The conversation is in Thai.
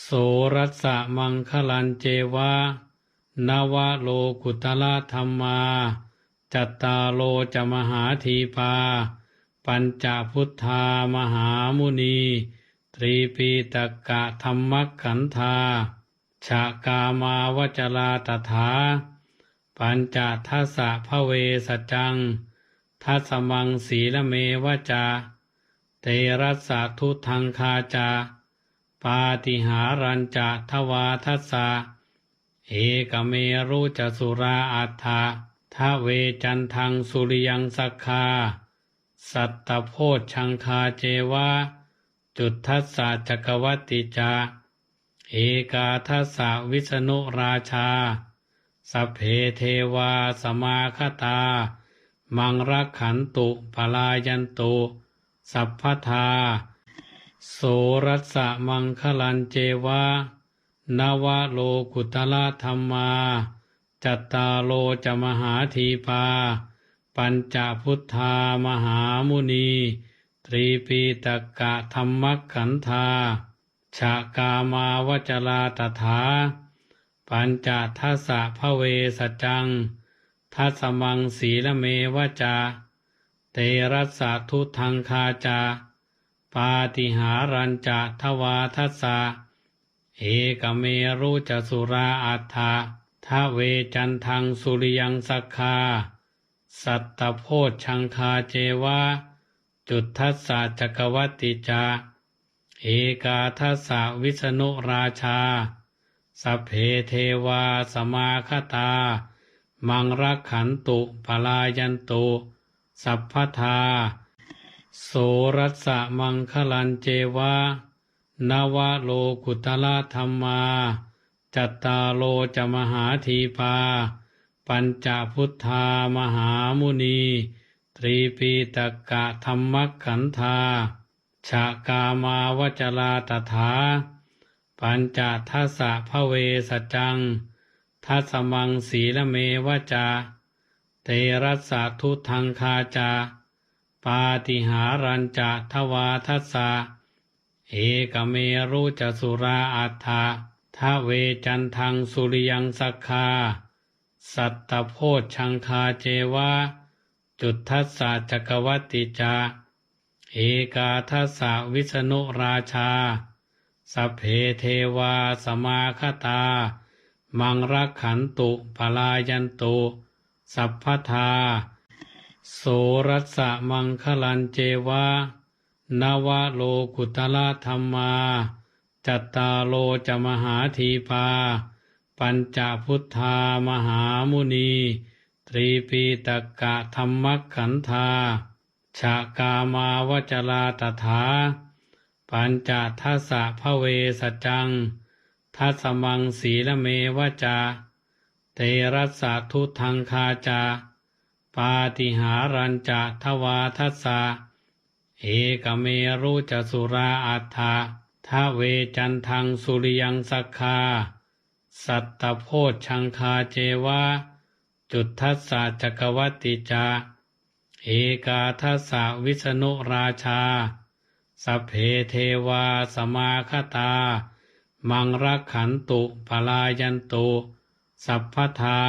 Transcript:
โสรัสะมังคลันเจวะนวโลกุตละธรรมา จัตตาโลจะมหาทีปา ปัญจพุทธามหามุนี ตรีปีตกะธรรมขันธาชากามาวจลาตถา ปัญจทัสสะพระเวสจังทัสมังสีละเมวจา เตรัสสะทุทังคาจา ปาติหารัญจะทวาทัสสะเอกเมรุจสุราอัฏฐะทะเวจันทังสุริยังสักคา สัตตโพชชังคาเจวะ จุดทัสสะจักวัตติจา เอกาทัสสะวิษณุราชา สัพเพเทวาสมาคตา มังรักขันตุปลายันตุ สัพพทา โสรัสสะมังคลันเจวะนวะโลกุตละธรรมา จัตตาโลจะมหาทีปา ปัญจพุทธามหามุนี ตรีปีตกะธรรมขันธาชากามาวจลาตถา ปัญจทัสสะพระเวสจัง ทัสมังสีละเมวจา เตรัสสะทุทังคาจา ปาติหารัญจะทวาทัสสะเอกเมรุจสุราอัฏฐะทะเวจันทังสุริยังสักคา สัตตโพชชังคาเจวะ จุดทัสสะจักวัตติจา เอกาทัสสะวิษณุราชา สัพเพเทวาสมาคตา มังรักขันตุปลายันตุ สัพพทา โสรัสสะมังคลันเจวะนวะโลกุตละธรรมา จัตตาโลจะมหาทีปา ปัญจพุทธามหามุนี ตรีปีตกะธรรมขันธาชากามาวจลาตถา ปัญจทัสสะพระเวสจัง ทัสมังสีละเมวจา เตรัสสะทุทังคาจา ปาติหารัญจะทวาทัสสะเอกเมรุจสุราอัฏฐะทะเวจันทังสุริยังสักคา สัตตโพชชังคาเจวะ จุดทัสสะจักวัตติจา เอกาทัสสะวิษณุราชา สัพเพเทวาสมาคตา มังรักขันตุปลายันตุ สัพพทา โสรัสะมังคลันเจวะนวะโลกุตละธรรมา จัตตาโลจะมหาทีปา ปัญจพุทธามหามุนี ตรีปีตกะธรรมขันธาชากามาวจลาตถา ปัญจทัสสะพระเวสจัง ทัสมังสีละเมวจา เตรัสสะทุทังคาจา ปาติหารัญจะทวาทัสสะเอกเมรุจสุราอัฏฐะทะเวจันทังสุริยังสักคา สัตตโพชชังคาเจวะ จุดทัสสะจักวัตติจา เอกาทัสสะวิษณุราชา สัพเพเทวาสมาคตา มังรักขันตุปลายันตุ สัพพทา